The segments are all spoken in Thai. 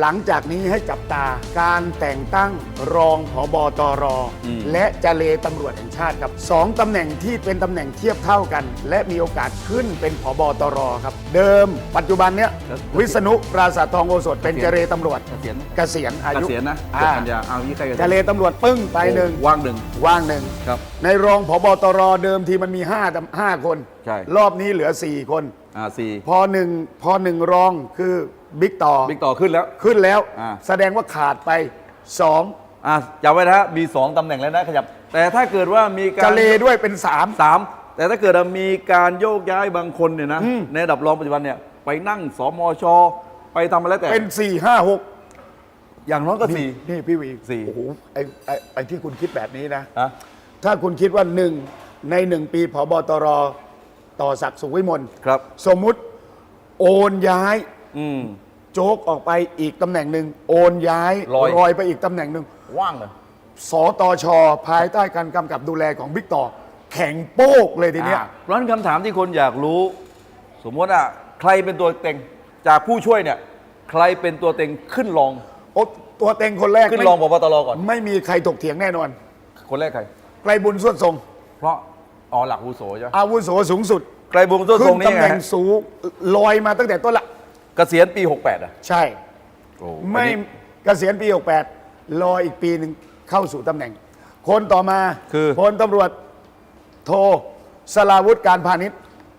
หลังจากนี้ให้จับตาการแต่งตั้งรองผบตร อืม และเจเลตำรวจแห่งชาติครับสองตำแหน่งที่เป็นตำแหน่งเทียบเท่ากัน และมีโอกาสขึ้นเป็นผบตรครับ เดิมปัจจุบันเนี้ยวิษณุปราศาสตร์ทองโอสถเป็นเจเลตำรวจเกษียณเกษียณอาเกยุษียณนะอ่าเจ็ดกันยาเอายี่ใกล้เกษียณเจเลตำรวจปึ้งไปหนึ่งว่างหนึ่งว่างหนึ่ง ครับ ในรองผบตรเดิมทีมันมี5ตำห้าคน ใช่ รอบนี้เหลือ 4 คน อ่าสี่ พอหนึ่งพอหนึ่งรองคือ บิ๊กต่อบิ๊กต่อขึ้นแล้ว ขึ้นแล้ว อ่า แสดงว่าขาดไป2อ่าจำไว้นะฮะมีสองตำแหน่งแล้วนะขยับ แต่ถ้าเกิดว่ามีการ จะเลด้วยเป็น3สามแต่ถ้าเกิดว่ามีการโยกย้ายบางคนเนี่ยนะ อืม ในระดับรองปัจจุบันเนี่ยไปนั่งสมช ไปทำอะไรแต่ เป็น4 5 6อย่างน้อยก็สี่ นี่พี่วีสี่ โอ้โหไอ้ไอ้ไอ้ที่คุณคิดแบบนี้นะ อะถ้าคุณคิดว่า1ใน1ปีผบตรต่อศักดิ์สุขวิมล ครับ สมมุติโอนย้าย อืม โจ๊กออกไปอีกตำแหน่งหนึ่งโอนย้ายลอย ไปอีกตำแหน่งหนึ่งว่างเลย สตช ภายใต้การกำกับดูแลของบิ๊กต่อ แข็งโป๊กเลยทีเนี้ย อ่าเพราะฉะนั้นคำถามที่คนอยากรู้ สมมติว่าใครเป็นตัวเต็ง จากผู้ช่วยเนี่ย ใครเป็นตัวเต็งขึ้นรอง โอ้ตัวเต็งคนแรกขึ้นไม่รองพบตรก่อน ไม่มีใครถกเถียงแน่นอน คนแรกใคร ไกลบุญส่วนทรง เพราะอ๋อหลักอาวุโสใช่ไหมอาวุโสสูงสุด ไกลบุญต้นทขึ้รงนนี่ตำไงแหน่งฮะสูงลอยมาตั้งแต่ต้นละ เกษียณปี 68 อะใช่โอ้ไม่อันนี้เกษียณปี 68 รออีกปีหนึ่งเข้าสู่ตำแหน่ง คนต่อมาคือ พลตำรวจโทสลาวุธการพาณิชย์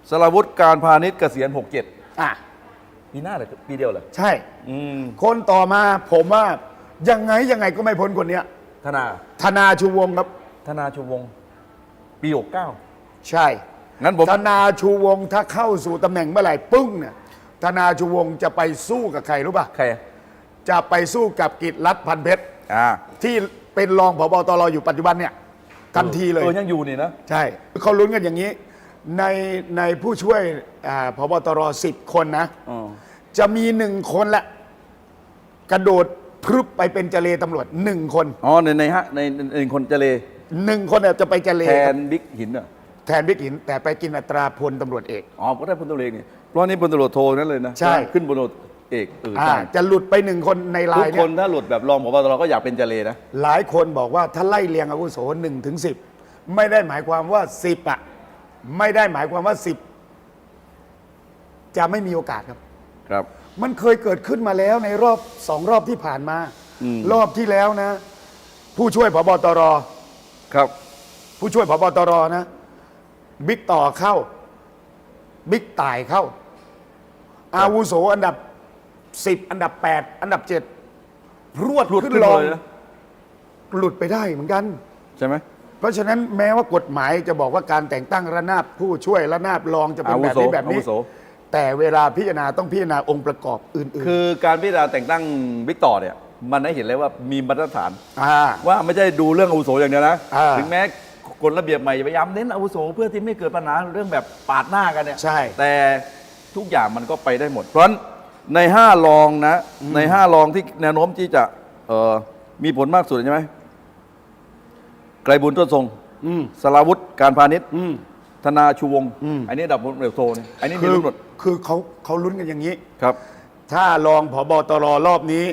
สรวุฒิการพาณิชย์เกษียณ 67 อะปีหน้าเลยปีเดียวเลยใช่ อืมคนต่อมาผมว่ายังไงยังไงก็ไม่พ้นคนเนี้ย ธนาธนาชูวงศ์ครับ ธนาชูวงศ์ปี 69 ใช่งั้นผม ธนาชูวงศ์ถ้าเข้าสู่ตำแหน่งเมื่อไหร่ปึ้งเนี่ย ธนาชูวงศ์จะไปสู้กับใครรู้ป่ะ ใครจะไปสู้กับกิจรัฐพันเพชรอ่าที่เป็นรองผบตรอยู่ปัจจุบันเนี่ยทันทีเลย เออยังอยู่นี่นะ ใช่เขาลุ้นกันอย่างนี้ ในในผู้ช่วยอ่าพบตรสิบคนนะ อ๋อ จะมีหนึ่งคนละ กระโดดพรึบไปเป็นเจเลตำรวจหนึ่งคนอ๋อในในฮะในในในคนเจเลหนึ่งคนเนี่ยจะไปเจเลแทครันบบิ๊กหินอะแทนบิ๊กหิน แต่ไปกินอัตราพลตำรวจเอก อ๋อก็ได้พลตำรวจเอกนี่ เพราะนี่พลตำรวจโทนั่นเลยนะใช่ ขึ้นพลตำรวจเอกเอออ่าใช่จะหลุดไปหนึ่งคนในไลทุกน์คเนี่ยนถ้าหลุดแบบรองผบตรก็อยากเป็นเจเลนะ หลายคนบอกว่าถ้าไล่เรียงอาวุโสหนึ่งถึงสิบไม่ได้หมายความว่าสิบอะไม่ได้หมายความว่าสิบจะไม่มีโอกาสครับ ครับ มันเคยเกิดขึ้นมาแล้วในรอบสองรอบที่ผ่านมา อืม รอบที่แล้วนะ ผู้ช่วยพบตร ครับ ผู้ช่วยพบตรนะบิ๊กต่อเข้าบิ๊กต่ายเข้า อาวุโสอันดับสิบอันดับแปดอันดับเจ็ดพรวดหลุดขึ้นขึ้นรองเลยนะ หลุดไปได้เหมือนกัน ใช่ไหมเพราะฉะนั้นแม้ว่ากฎหมายจะบอกว่าการแต่งตั้งระนาบผู้ช่วยระนาบรองจะเป็นอาวุแบบโสนี้แบบอานี้ วุโส แต่เวลาพิจารณาต้องพิจารณาองค์ประกอบอื่นคือการพิจารณาแต่งตั้งบิ๊กต่อเนี่ย มันได้เห็นเลยว่ามีมาตรฐาน ๆอ่า ว่าไม่ใช่ดูเรื่องอาวุโสอย่างเดียวนะ อ่า ถึงแม้กฎระเบียบใหม่จะพยายามเน้นอาวุโสเพื่อที่ไม่เกิดปัญหาเรื่องแบบปาดหน้ากันเนี่ยใช่ แต่ ทุกอย่างมันก็ไปได้หมด เพราะฉะนั้นในห้ารองนะ ในห้ารองที่แนวโน้มที่จะเอ่อมีผลมากสุดใช่ไหมไกรบุญต้นทรงอืม สราวุธการพาณิชย์อืม ธนาชูวงศ์อืม อันนี้ดับเร็วโทเนี่ยอันนี้มีคือรุ่นหมดคือเขาเขาลุ้นกันอย่างนี้ ครับ ถ้ารองผบตรรอบนี้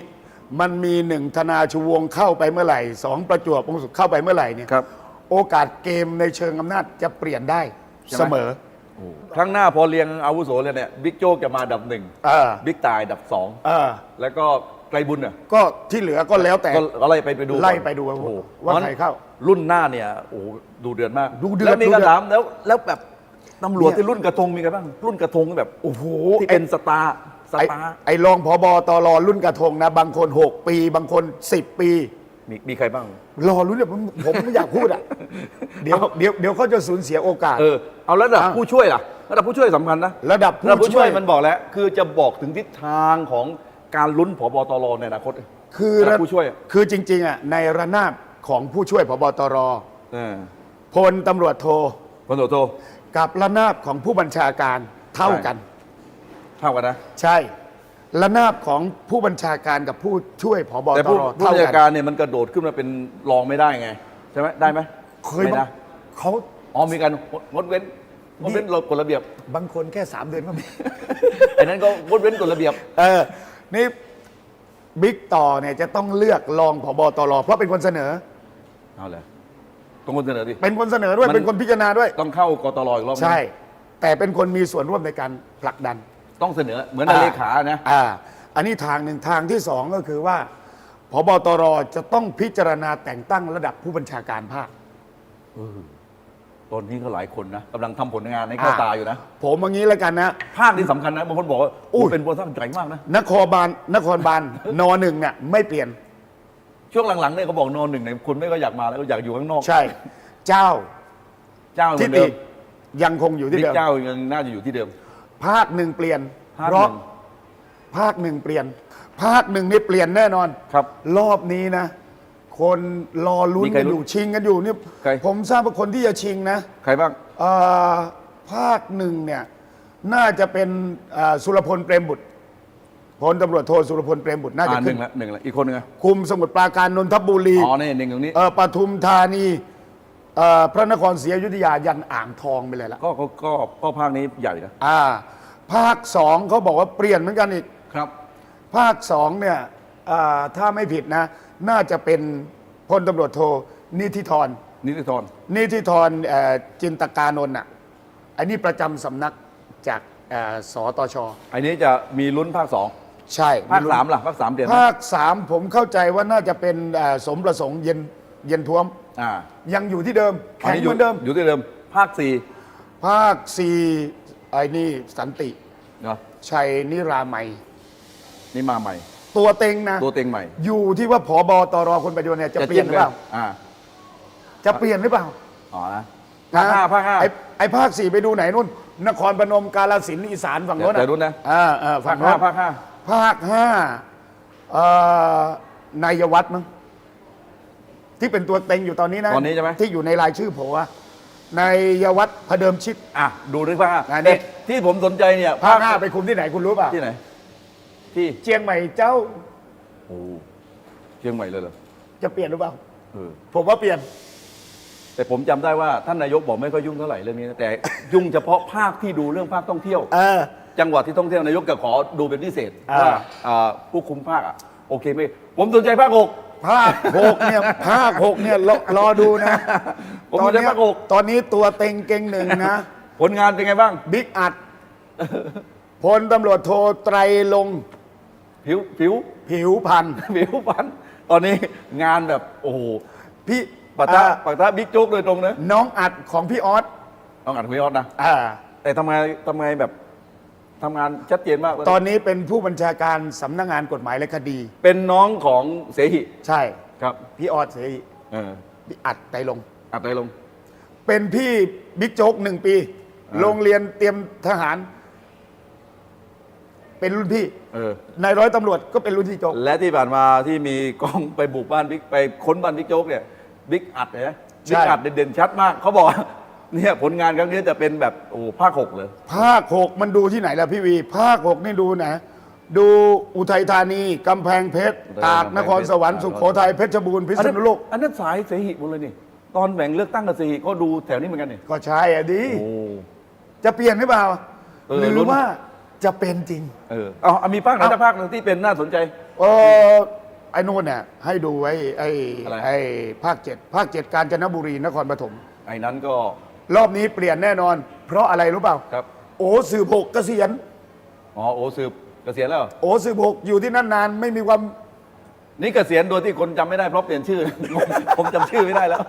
มันมีหนึ่งธนาชูวงศ์เข้าไปเมื่อไหร่สองประจวบวงศ์สุขเข้าไปเมื่อไหร่เนี่ยครับ โอกาสเกมในเชิงอำนาจจะเปลี่ยนได้ใช่ไหม เสมอ ครั้งหน้าพอเรียงอาวุโสเลยเนี่ยบิ๊กโจ๊กจะมาอันดับหนึ่งเออบิ๊กตายอันดับสองเออ แล้วก็ไกรบุญเนี่ยก็ที่เหลือก็แล้วแต่ ก็ก็ไล่ไปไปดูไล่ก่อนไปดูโอ้โหว่าใครเข้ารุ่นหน้าเนี่ยโอ้โหดูเดือดมากดูเดือดแล้วมีดูเดือดคำถามแล้วแล้วแบบตำรวจเนี่ยที่รุ่นกระทงมีกันบ้าง รุ่นกระทงแบบโอ้โหที่เป็นสตาร์สไอ้ตาร์ ไอ้รองผบตรรุ่นกระทงนะ บางคน 6 ปี บางคน 10 ปี มีมีใครบ้าง รอรุ่นเนี่ยผมผมไม่อยากพูดอะ เดี๋ยวเดี๋ยวเดี๋ยวเขาจะสูญเสียโอกาส เออเอาระดับอะ ผู้ช่วยล่ะระดับผู้ช่วยสำคัญนะระดับระดับผู้ผู้ช่ช่ววยยมันบอกแล้ว คือจะบอกถึงทิศทางของการลุ้นผบตรในอนาคต คือระดับผู้ช่วยอะคือจริง ๆอะในระนาบของผู้ช่วยพบตรเออพลตำรวจโทพลตำรวจโทกับระนาบของผู้บัญชาการเท่ากัน เท่ากันนะ ใช่ ระนาบของผู้บัญชาการกับผู้ช่วยพบแต่ตผู้รผู้เท่าบัญชากักานรเนี่ยมันกระโดดขึ้นมาเป็นรองไม่ได้ไง ใช่ไหมได้ไหมเคยไม่บอนะกเขา อ๋อมีการงดเว้นงดเว้นกฎระเบียบบางคนแค่สามเดือนก็มี ไอ้นั้นก็งดเว้นกฎระเบียบ เออ นี่บิ๊กต่อเนี่ยจะต้องเลือกรองผบตรเพราะเป็นคนเสนอ เอาเลยต้องคนเสนอดิ เป็นคนเสนอด้วย มัน เป็นคนพิจารณาด้วย ต้องเข้ากตลอีกรอบนึงใช่ แต่เป็นคนมีส่วนร่วมในการผลักดัน ต้องเสนอเหมือนในเลขานะ อ่า อันนี้ทางหนึ่งทางที่สองก็คือว่าพบตรจะต้องพิจารณาแต่งตั้งระดับผู้บัญชาการภาคตอนนี้ก็หลายคนนะกำลังทำผลงานให้เข้าอ่าตาอยู่นะ ผมอย่างนี้แล้วกันนะ ภาคนี้สำคัญนะบางคนบอกว่าอุ้โอ้ยเป็นบริษัทใหญ่มากนะ นครบาลนครบาลนหนึ่งเนี่ยไม่เปลี่ยน ช่วงหลังๆเนี่ยเขาบอกนอนหนึ่งเนี่ยคนไม่ก็อยากมาแล้วก็อยากอยู่ข้างนอก ใช่ เจ้า เจ้าเหมืทิอนติเดิมยังคงอยู่ที่บิ๊เดิกมเจ้ายังน่าจะอยู่ที่เดิม ภาคหนึ่งเปลี่ยนภาคเพราะหนึ่งภาคหนึ่งเปลี่ยน ภาคหนึ่งนี่เปลี่ยนแน่นอน ครับ รอบนี้นะ คนรอลุ้นมีใครกันอยู่ลุ้นชิงกันอยู่นี่ใคร ผมทราบว่าคนที่จะชิงนะใครบ้าง เอ่อภาคหนึ่งเนี่ยน่าจะเป็นเอ่อสุรพลเปรมบุตรพลตำรวจโทสุรพลเปรมบุตรน่าจะอ่าหขึ้นึ่นงละหนึ่งละอีกคนหนึงอะคุมสมุทรปราการนนทบุรีอ๋อนี่หนึ่งตรงนี้ เอ่อปทุมธานี เอ่อพระนครศรีอยุธยายันอ่างทองไปเลยละก็ก็ก็ก็ภาคนี้ใหญ่นะอ่า ภาคสองเขาบอกว่าเปลี่ยนเหมือนกันอีก ครับ ภาคสองเนี่ยอ่าถ้าไม่ผิดนะ น่าจะเป็นพลตำรวจโทนิธิธรนิติธรนิธิธรเอ่อจินตกานนท์อะอันนี้ประจำสำนักจากเอ่อสตช อันนี้จะมีลุ้นภาคสองใช่ภาคสามล่ะภาคสามเดือนไหมภาคสามผมเข้าใจว่าน่าจะเป็นเอ่อสมประสงค์เย็น เย็นท้วม อ่ายังอยู่ที่เดิมอันแข็งนี้เหมือนเดิม อยู่ที่เดิม ภาคสี่ภาคสี่ไอ้นี่สันติ เนาะชัยนิรามัย นี่มาใหม่ ตัวเต็งนะ ตัวเต็งใหม่ อยู่ที่ว่าผอบอตรคนปัจจุบันเนี่ยจะเปลี่ยนหรือเปล่า อ่า จะเปลี่ยนหรือเปล่า อ๋อนะภาคห้าภาคห้าไอ้ไอ้ภาคสี่ไปดูไหนนู่น นครพนมกาลสินธุ์อีสานฝั่งโน้นเดี๋ยวดูนะอ่าอ่าภาฝั่คงห้าโน้นภาคห้าภาคห้าเอ่อนายวัฒน์มั้ง ที่เป็นตัวเต็งอยู่ตอนนี้นะตอนนี้ใช่ไหม ที่อยู่ในรายชื่อผมอะนายวัฒน์พเดิมชิด อะดูด้วยภาคห้าอันนี้แต่ที่ผมสนใจเนี่ยภาคห้าไปคุมที่ไหนคุณรู้ป่ะที่ไหน ที่เชียงใหม่เจ้าโอ้เชียงใหม่เลยเหรอจะเปลี่ยนหรือเปล่า เออ ผมว่าเปลี่ยน แต่ผมจำได้ว่าท่านนายกบอกไม่ค่อยยุ่งเท่าไหร่เรื่องนี้นะแต่ ยุ่งเฉพาะภาคที่ดูเรื่องภาคท่องเที่ยว เออ จังหวัดที่ท่องเที่ยวนายกจะขอดูเป็นพิเศษอ่า ว่าอ่าผู้คุมภาคอะโอเคไหมผมสนใจภาคหก ภาคหกเนี่ยภาคหกเนี่ยรอรอดูนะผมตอนอยู่ในเนี้ยภาคหก ตอนนี้ตัวเต็งเก่งหนึ่งนะ ผลงานเป็นไงบ้าง บิ๊กอัดพลตำรวจโทไตรลงค์ผิวผิว ผิวพันธ์ผิวพันธุ์ตอนนี้งานแบบ โอ้โหพี่ปะทะอ่าปะทะบิ๊กโจ๊กโดยตรงนะน้องอัดของพี่ออสต้องอ่านคุยออสนะ อ่า แต่ทำไมทำไมแบบ ทำงานชัดเจนมากเลยตอนนี้เป็นผู้บัญชาการสำนักงานกฎหมายและคดี เป็นน้องของเสหิใช่ครับพี่ออสเสรีเออพี่อัดไตรลงค์อัดไปลงเป็นพี่บิ๊กโจ๊กหนึ่งปี อ่า โรงเรียนเตรียมทหาร เป็นรุ่นพี่เออนายร้อยตำรวจก็เป็นรุ่นพี่โจ๊กและที่ผ่านมาที่มีกองไปบุกบ้านบิ๊กไปค้นบ้านบิ๊กโจ๊กเนี่ยบิ๊กอัดเนี่ยบิ๊กอัดเด่นๆชัดมากเขาบอกว่า เนี่ยผลงานครั้งนี้จะเป็นแบบโอ้โหภาคหกเลย ภาคหกมันดูที่ไหนล่ะพี่วี ภาคหกนี่ดูนะ ดูอุทัยธานี กำแพงเพชรอุทัยตากกำแพงเพชรนครสวรรค์สุโขทัยเพชรบูรณ์พิษณุโลก อันนั้นสายเสหิหมดเลยนี่ตอนแบ่งเลือกตั้งกับเสหิก็ดูแถวนี้เหมือนกันนี่ก็ใช่อะดี โอ้ จะเปลี่ยนหรือเปล่า เออหรืลุ้อนว่าจะเป็นจริง เออเอาเอามีภาคไหนสักภาคหนึ่งที่เป็นน่าสนใจ เออไอ้นู่นเนี่ยให้ดูไอ้ไอ้อะไร ไอ้ภาคเจ็ดภาคเจ็ดกาญจนบุรีนครปฐมไอ้นั้นก็ รอบนี้เปลี่ยนแน่นอน เพราะอะไรรู้เปล่า ครับโอ้สืบหกเกษียณอ๋อโอสืบเกษียณแล้วเหรอโอ้สืบหกอยู่ที่นั่นนานไม่มีความนี่เกษียณโดยที่คนจำไม่ได้เพราะเปลี่ยนชื่อ ผมจำชื่อไม่ได้แล้ว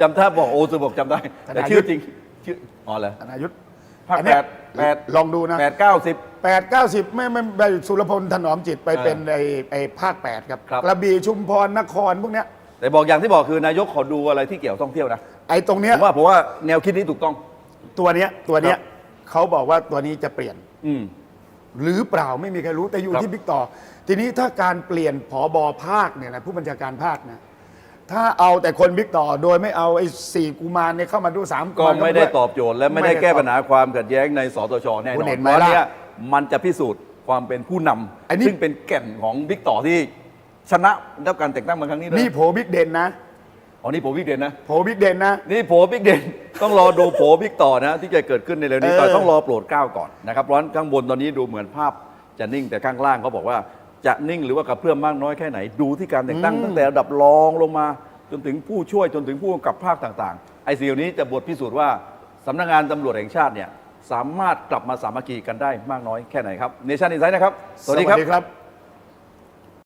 จำถ้าบอกโอสืบบอกจำได้ แต่ชื่อจริงชื่ออ๋อเหรออนายุทธภาคอันแปเนี้ยดแปดลองดูนะแปดเก้าสิบ แปดเก้าสิบไม่ไม่ไปสุรพลถนอมจิตไปเออเป็นไอ้ไอ้ภาคแปดครับครับ กระบี่ชุมพรนครพวกเนี้ย แต่บอกอย่างที่บอกคือนายกขอดูอะไรที่เกี่ยวท่องเที่ยวนะ ไอ้ตรงเนี้ผยมว่าผมว่าแนวคิดนี้ถูกต้อง ตัวเนี้ยตัวเนี้ยครับเขาบอกว่าตัวนี้จะเปลี่ยน อืม หรือเปล่าไม่มีใครรู้แต่อยู่ครับ ที่บิ๊กต่อ ทีนี้ถ้าการเปลี่ยนผอบอภาคเนี่ยนะผู้บัญชาการภาคนะถ้าเอาแต่คนบิ๊กต่อโดยไม่เอาไอ้สี่กุมารเนี่ยเข้ามาดูสามก็มารไม่ได้เข้าาวยตอบโจทย์และไม่ได้แก้ปัญหาความขัดแย้งในสตชแน่นคุอณเห็นนไหมเพราะล่ะ เนี่ยมันจะพิสูจน์ความเป็นผู้นอันนี้ำซึ่งเป็นแก่นของบิ๊กต่อที่ชนะรับการแต่งตั้งมาครั้งนี้ด้วยนี่โผบิ๊กเด่นนะ อ๋อนี่โผบิ๊กเด่นนะ โผบิ๊กเด่นนะ นี่โผบิ๊กเด่น ต้องรอดูโผบิ๊กต่อนะ ที่จะเกิดขึ้นในเร็วนี้เออแต่ต้องรอโปรดเกล้าก่อนนะครับเพราะฉะนั้นข้างบนตอนนี้ดูเหมือนภาพจะนิ่งแต่ข้างล่างเขาบอกว่าจะนิ่งหรือว่ากระเพื่อมมากน้อยแค่ไหนดูที่การแต่งตั้งอืมตั้งแต่ระดับรองลงมา จนถึงผู้ช่วยจนถึงผู้กำกับภาคต่างๆไอ้สิ่งเหล่านี้จะบทพิสูจน์ว่าสำนักงานตำรวจแห่งชาติเนี่ยสามารถกลับมาสามัคคีกันได้มากน้อยแค่ไหนครับเนชั่นอินไซด์นะครับ สวัสดีครับครับ